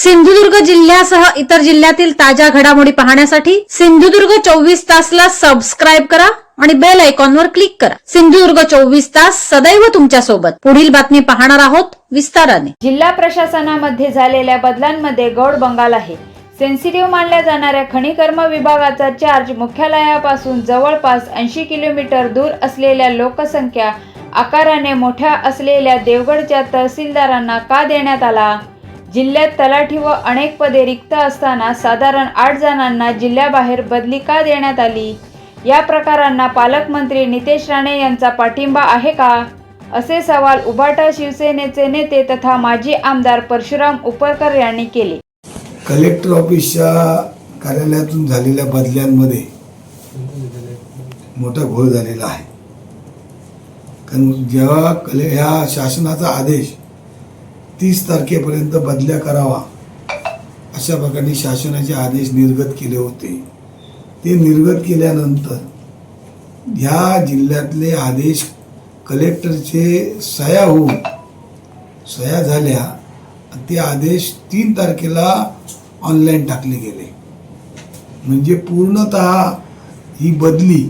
सिंधुदुर्ग जिल्ह्यासह इतर जिल्ह्यातील ताज्या घडामोडी पाहण्यासाठी सिंधुदुर्ग चोवीस तासला सबस्क्राईब करा आणि बेल आयकॉनवर क्लिक करा. सिंधुदुर्ग चोवीस तास सदैव तुमच्यासोबत पुढील बातमी पाहणार आहोत विस्ताराने. जिल्हा प्रशासनामध्ये झालेल्या बदलांमध्ये गौड बंगाल आहे. सेन्सिटिव्ह मानल्या जाणाऱ्या खनिकर्म विभागाचा चार्ज मुख्यालयापासून जवळपास ऐंशी किलोमीटर दूर असलेल्या लोकसंख्या आकाराने मोठ्या असलेल्या देवगडच्या तहसीलदारांना का देण्यात आला? जिल्ह्यात तलाठी व अनेक पदे रिक्त असताना साधारण आठ जणांना जिल्ह्याबाहेर बदली का देण्यात आली? या प्रकारांना पालकमंत्री नितेश राणे यांचा पाठिंबा आहे का? असे सवाल उभाटा शिवसेनेचे नेते तथा माजी आमदार परशुराम उपरकर यांनी केले. कलेक्टर ऑफिसच्या कार्यालयातून झालेल्या बदल्यांमध्ये मोठा घोळ झालेला आहे. कारण जेव्हा कले ह्या शासनाचा आदेश तीस तारखेपर्यंत बदल्या करावा अशा प्रकारे शासनाचे आदेश निर्गत केले होते. ते निर्गत केल्यानंतर ह्या जिल्ह्यातले आदेश कलेक्टरचे सह्या होऊन सह्या झाल्या. ते आदेश तीन तारखेला ऑनलाईन टाकले गेले. म्हणजे पूर्णत ही बदली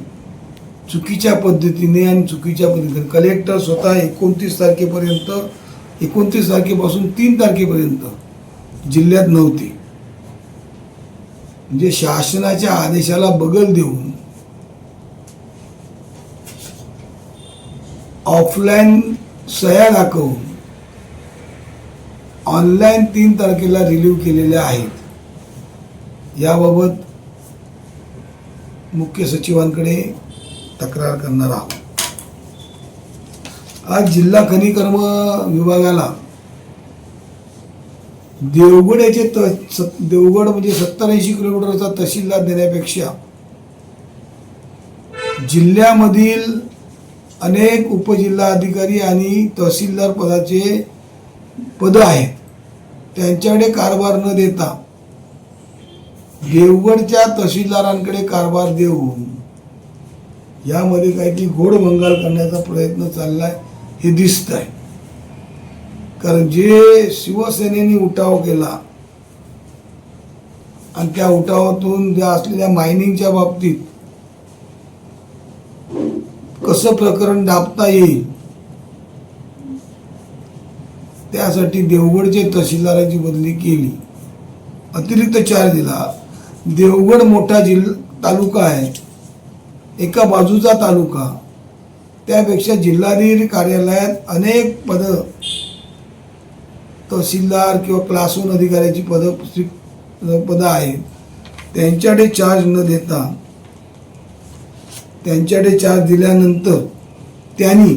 चुकीच्या पद्धतीने आणि चुकीच्या पद्धतीने. कलेक्टर स्वतः एकोणतीस तारखेपर्यंत एकोणतीस तारखेपासून तीन तारखेपर्यंत जिल्ह्यात नव्हती. म्हणजे शासनाच्या आदेशाला बगल देऊन ऑफलाईन सह्या दाखवून ऑनलाईन तीन तारखेला रिलीव्ह केलेल्या आहेत. याबाबत मुख्य सचिवांकडे तक्रार करणार आहोत. आज जिल्हा खनिकर्म विभागाला देवगड याचे त स- देवगड म्हणजे सत्तर ऐंशी किलोमीटरचा तहसीलदार देण्यापेक्षा जिल्ह्यामधील अनेक उपजिल्हा अधिकारी आणि तहसीलदार पदाचे पद आहेत. त्यांच्याकडे कारभार न देता देवगडच्या तहसीलदारांकडे कारभार देऊन यामध्ये काहीतरी घोडभंगाल करण्याचा प्रयत्न चाललाय. हे दिसत आहे कारण जे शिवसेनेने उठाव केला आणि त्या उठावातून ज्या असलेल्या मायनिंगच्या बाबतीत कसं प्रकरण दाबता येईल त्यासाठी देवगडचे तहसीलदाराची बदली केली. अतिरिक्त चार्ज दिला. देवगड मोठा जिल्हा तालुका आहे. एका बाजूचा तालुका. त्यापेक्षा जिल्हाधिकारी कार्यालयात अनेक पदं तहसीलदार किंवा क्लासून अधिकाऱ्याची पदं पदं आहेत. त्यांच्याकडे चार्ज न देता त्यांच्याकडे चार्ज दिल्यानंतर त्यांनी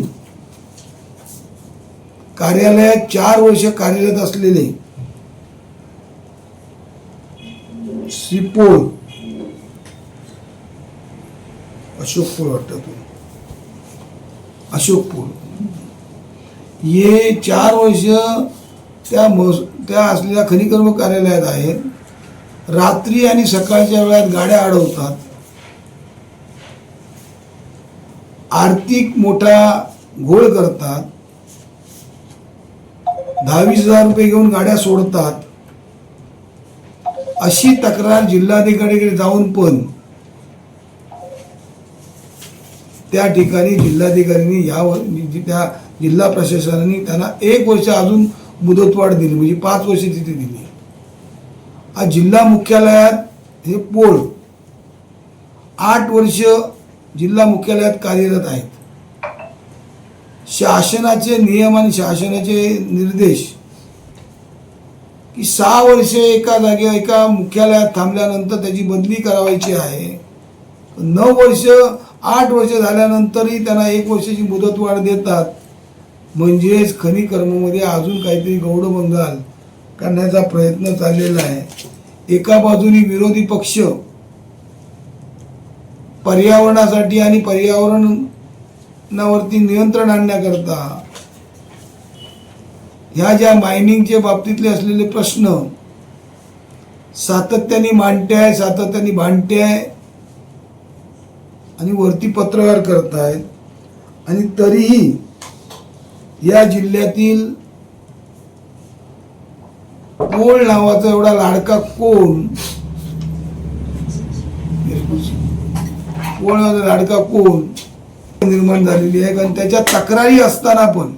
कार्यालयात चार वर्ष कार्यरत असलेले श्रीपोळ अशोक पोळ वाटतं अशोक पोळ. हे चार वर्ष त्या मस त्या असलेल्या खनिकर्म कार्यालयात आहेत. रात्री आणि सकाळच्या वेळात गाड्या अडवतात. आर्थिक मोठा घोळ करतात. दहावीस हजार रुपये घेऊन गाड्या सोडतात. अशी तक्रार जिल्हाधिकारीकडे जाऊन पण त्या ठिकाणी जिल्हाधिकाऱ्यांनी या त्या जिल्हा प्रशासनाने त्यांना एक वर्ष अजून मुदतवाढ दिली म्हणजे पाच वर्ष तिथे दिली. आज जिल्हा मुख्यालयात हे पोळ आठ वर्ष जिल्हा मुख्यालयात कार्यरत आहेत. शासनाचे नियम आणि शासनाचे निर्देश की सहा वर्षे एका जागे एका मुख्यालयात थांबल्यानंतर त्याची बदली करावायची आहे. नऊ वर्ष आठ वर्ष झाल्यानंतरही त्यांना एक वर्षाची मुदतवाढ देतात. म्हणजेच खनिकर्ममध्ये अजून काहीतरी गौडबंगाल करण्याचा प्रयत्न चाललेला आहे. एका बाजूनी विरोधी पक्ष पर्यावरणासाठी आणि पर्यावरणावरती नियंत्रण आणण्याकरता ह्या ज्या मायनिंगच्या बाबतीतले असलेले प्रश्न सातत्याने मांडते आहे सातत्याने भांडते आहे आणि वरती पत्रव्यवहार करतायत. आणि तरीही या जिल्ह्यातील पोळ नावाचा एवढा लाडका कोण? पोळ नावाचा लाडका कोण? निर्माण झालेली आहे. कारण त्याच्या तक्रारी असताना पण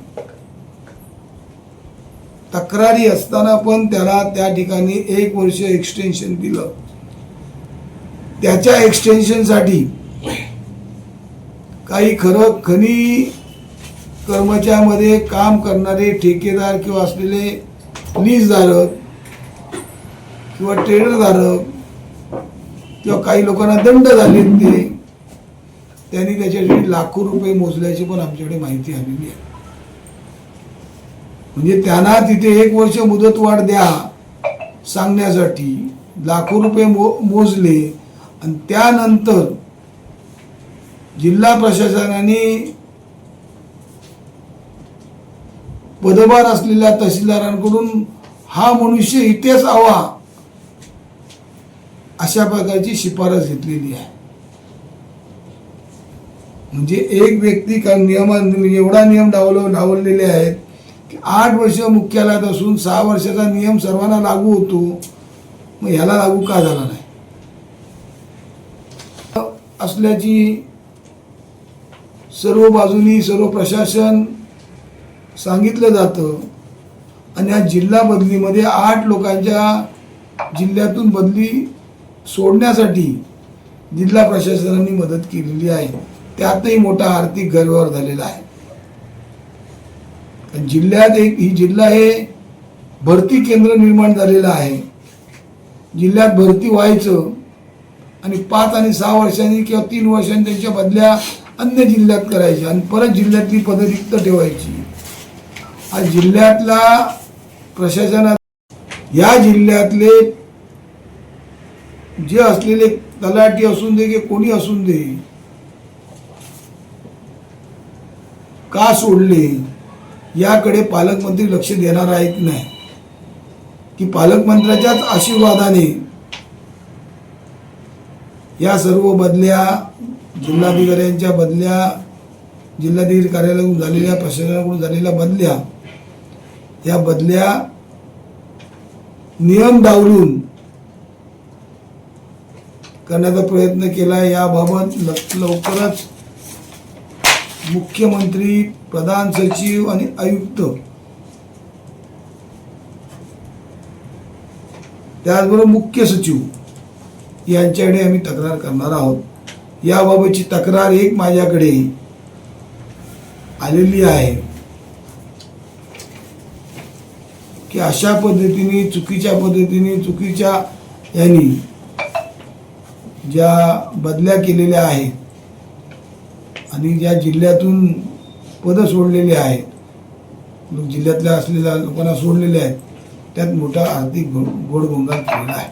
तक्रारी असताना पण त्याला त्या ठिकाणी एक वर्ष एक्सटेन्शन दिलं. त्याच्या एक्सटेन्शनसाठी काही खरं खनी कर्मचाऱ्यामध्ये काम करणारे ठेकेदार किंवा असलेले लीजधारक किंवा ट्रेडरधारक किंवा काही लोकांना दंड झाले ते त्यांनी त्याच्यासाठी लाखो रुपये मोजल्याची पण आमच्याकडे माहिती आलेली आहे. म्हणजे त्यांना तिथे एक वर्ष मुदतवाढ द्या सांगण्यासाठी लाखो रुपये मो मोजले आणि त्यानंतर जिल्हा प्रशासनाने पदभार असलेल्या तहसीलदारांकडून हा मनुष्य इथेच हवा अशा प्रकारची शिफारस घेतलेली आहे. म्हणजे एक व्यक्ती का नियमा एवढा नियम डावल डावललेले आहेत की आठ वर्ष मुख्यालयात असून सहा वर्षाचा नियम सर्वांना लागू होतो मग ह्याला लागू का झाला नाही? असल्याची सर्व बाजूनी सर्व प्रशासन सांगितलं जातं. आणि या जिल्हा बदलीमध्ये आठ लोकांच्या जिल्ह्यातून बदली सोडण्यासाठी जिल्हा प्रशासनाने मदत केलेली आहे. त्यातही मोठा आर्थिक गैरव्यवहार झालेला आहे. जिल्ह्यात एक ही जिल्हा हे भरती केंद्र निर्माण झालेलं आहे. जिल्ह्यात भरती व्हायचं आणि पाच आणि सहा वर्षांनी किंवा तीन वर्षांनी त्यांच्या बदल्या अन्य जिल्ह्यात करायची आणि परत जिल्ह्यातली पदं रिक्त ठेवायची. हा जिल्ह्यातला प्रशासनात या जिल्ह्यातले जे असलेले तलाठी असून दे की कोणी असून दे का सोडले याकडे पालकमंत्री लक्ष देणार आहेत की नाही. की पालकमंत्र्याच्याच आशीर्वादाने या सर्व बदल्या जिल्हाधिकाऱ्यांच्या बदल्या जिल्हाधिकारी कार्यालयाकडून झालेल्या प्रशासनाकडून झालेल्या बदल्या या बदल्या नियम डावलून करण्याचा प्रयत्न केला याबाबत ल- लवकरच मुख्यमंत्री प्रधान सचिव आणि आयुक्त त्याचबरोबर मुख्य सचिव यांच्याकडे आम्ही तक्रार करणार आहोत. याबाबतची तक्रार एक माझ्याकडे आलेली आहे. की अशा पद्धतीने चुकीच्या पद्धतीने चुकीच्या यांनी ज्या बदल्या केलेल्या आहेत आणि ज्या जिल्ह्यातून पदं सोडलेली आहेत लोक जिल्ह्यातल्या असलेल्या लोकांना सोडलेले आहेत त्यात मोठा आर्थिक गोडगोंगाल केलेला आहे.